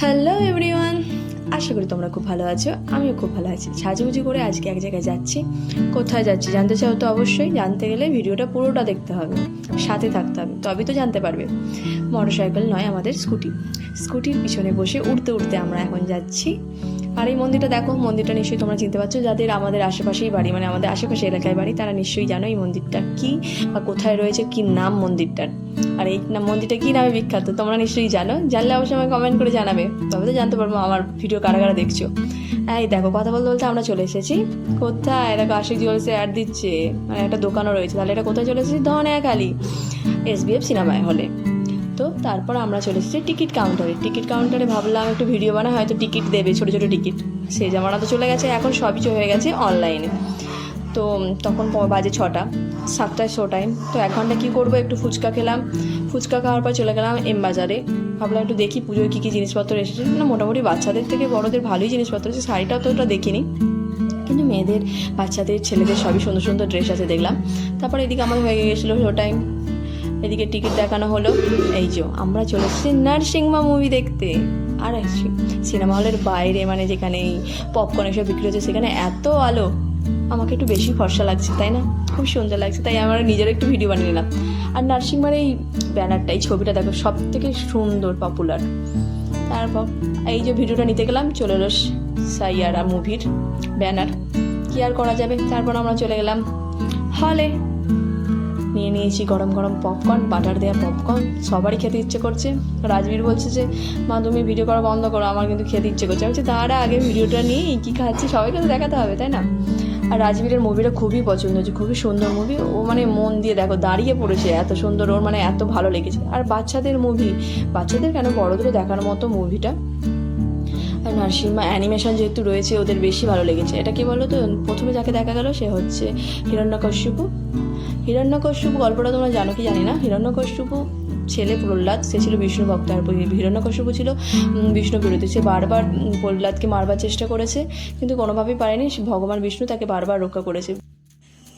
Hello everyone আশা করি তোমরা খুব ভালো আছো। আমিও খুব ভালো আছি। সাজুগুজি করে আজকে এক জায়গায় যাচ্ছি। কোথায় যাচ্ছি জানতে চাও তো অবশ্যই। জানতে গেলে ভিডিওটা পুরোটা দেখতে হবে। সাথে থাকতে হবে। তবেই তো জানতে পারবে। মোটর সাইকেল নয়, আমাদের স্কুটি। স্কুটির পিছনে বসে উঠতে উঠতে আমরা এখন যাচ্ছি। আর এই মন্দিরটা দেখো, মন্দিরটা নিশ্চয়ই তোমরা চিনতে পারছ। যাদের আমাদের আশেপাশেই বাড়ি মানে আমাদের আশেপাশে এলাকায় বাড়ি, তারা নিশ্চয়ই জানো এই মন্দিরটা কি বা কোথায় রয়েছে, কি নাম মন্দিরটার। আর এই মন্দিরটা কী নামে বিখ্যাত, তোমরা নিশ্চয়ই জানো। জানলে অবশ্যই আমাকে কমেন্ট করে জানাবে। তবে তো জানতে পারব আমার ভিডিও কারা কারা দেখছ। এই দেখো, কথা বলতে বলতে আমরা চলে এসেছি। কোথায়? দেখো, আশিক জুয়েলসে অ্যাড দিচ্ছে। মানে একটা দোকানও রয়েছে। তাহলে এটা কোথায় চলে এসেছি? ধনেখালি এস বি এফ সিনেমায় হলে তো তারপর আমরা চলে এসেছি টিকিট কাউন্টারে টিকিট কাউন্টারে ভাবলাম একটু ভিডিও বানা হয়তো টিকিট দেবে, ছোটো ছোটো টিকিট। সেই জামানা তো চলে গেছে, এখন সবই হয়ে গেছে অনলাইনে তো তখন বাজে ছটা, সাতটায় শো টাইম তো এক ঘণ্টা কী করব? একটু ফুচকা খেলাম। ফুচকা খাওয়ার পর চলে গেলাম এম বাজারে। ভাবলাম একটু দেখি পুজোয় কী কী জিনিসপত্র এসেছে। না, মোটামুটি বাচ্চাদের থেকে বড়দের ভালোই জিনিসপত্র আছে, শাড়িটা তো ওটা দেখিনি। কিন্তু মেয়েদের, বাচ্চাদের, ছেলেদের সবই সুন্দর সুন্দর ড্রেস আছে, দেখলাম। তারপর এদিকে আমার হয়ে গেছিল শো টাইম এদিকে টিকিট দেখানো হলো। এই যে, আমরা চলে এসেছি নার্সিংমা মুভি দেখতে। আর সিনেমা হলের বাইরে মানে যেখানে পপকর্ন এসব বিক্রি হচ্ছে, সেখানে এত আলো। আমাকে একটু বেশি ফর্সা লাগছে, তাই না? খুব সুন্দর লাগছে, তাই আমার নিজের একটু ভিডিও বানিয়ে নিলাম। আর নার্সিংমার এই ব্যানারটা, এই ছবিটা দেখো সব থেকে সুন্দর পপুলার তারপর এই যে ভিডিওটা নিতে গেলাম, চলে এলো সাইয়ারা মুভির ব্যানার। কি আর করা যাবে? তারপর আমরা চলে গেলাম হলে নিয়ে নিয়েছি গরম গরম পপকর্ন বাটার দেওয়া পপকর্ন সবারই খেতে ইচ্ছে করছে। রাজবীর বলছে যে, মা, তুমি ভিডিও করা বন্ধ করো, আমার কিন্তু খেতে ইচ্ছে করছে। আমি বলছি তারা আগে ভিডিওটা নিয়ে কী খাচ্ছি? সবাইকে তো দেখাতে হবে, তাই না? আর রাজবীরের মুভিটা খুবই পছন্দ হয়েছে, খুবই সুন্দর মুভি ও মানে মন দিয়ে দেখো, দাঁড়িয়ে পড়েছে, এত সুন্দর, ওর মানে এত ভালো লেগেছে। আর বাচ্চাদের মুভি বাচ্চাদের কেন বড়দেরও দেখার মতো মুভিটা আর নার্সিংমা অ্যানিমেশন যেহেতু রয়েছে, ওদের বেশি ভালো লেগেছে। এটা কি বলো তো প্রথমে যাকে দেখা গেল, সে হচ্ছে হিরণ্যকশ্যপু। হিরণ্যকশ্যপু, গল্পটা তোমরা জানো কি জানি না? হিরণ্যকশ্যপু ছেলে প্রহ্লাদ, সে ছিল বিষ্ণু ভক্ত আর হিরণ্যকশ্যপু ছিল বিষ্ণু বিরোধী। সে বারবার প্রহ্লাদকে মারবার চেষ্টা করেছে, কিন্তু কোনোভাবেই পারেনি। ভগবান বিষ্ণু তাকে বারবার রক্ষা করেছে।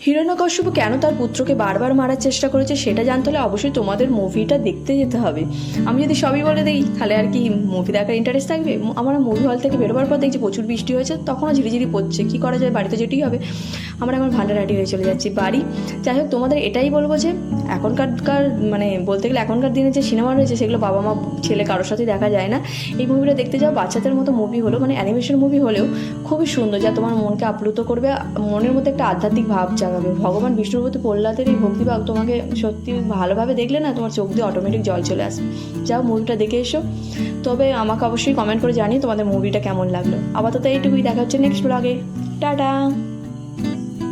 হিরণ্যকশ্যপু কেন তার পুত্রকে বারবার মারার চেষ্টা করেছে সেটা জানতে হলে অবশ্যই তোমাদের মুভিটা দেখতে যেতে হবে। আমি যদি সবই বলে দিই, তাহলে আর কি মুভি দেখার ইন্টারেস্ট থাকবে? আমার মুভি হল থেকে বেরোবার পর দেখছি প্রচুর বৃষ্টি হয়েছে, তখনও ঝিরিঝিরি পড়ছে। কী করা যায়? বাড়িতে যেটি হবে। আমরা এখন ভান্ডারহাটি হয়ে চলে যাচ্ছি, বাড়ি। যাই হোক, তোমাদের এটাই বলব যে এখনকারকার মানে বলতে গেলে এখনকার দিনে যে সিনেমা রয়েছে, সেগুলো বাবা মা ছেলে কারোর সাথে দেখা যায় না। এই মুভিটা দেখতে যাও, বাচ্চাদের মতো মুভি হলো মানে অ্যানিমেশন মুভি হলেও খুবই সুন্দর। যা তোমার মনকে আপ্লুত করবে, মনের মধ্যে একটা আধ্যাত্মিক ভাব জাগাবে। ভগবান বিষ্ণুর প্রতি প্রহ্লাদের এই ভক্তিভাগ তোমাকে সত্যি ভালোভাবে দেখলে না তোমার চোখ দিয়ে অটোমেটিক জল চলে আসবে যাও মুভিটা দেখে এসো। তবে আমাকে অবশ্যই কমেন্ট করে জানিয়ে তোমাদের মুভিটা কেমন লাগল। আপাতত এইটুকুই, দেখা হচ্ছে নেক্সট ব্লগে টাটা!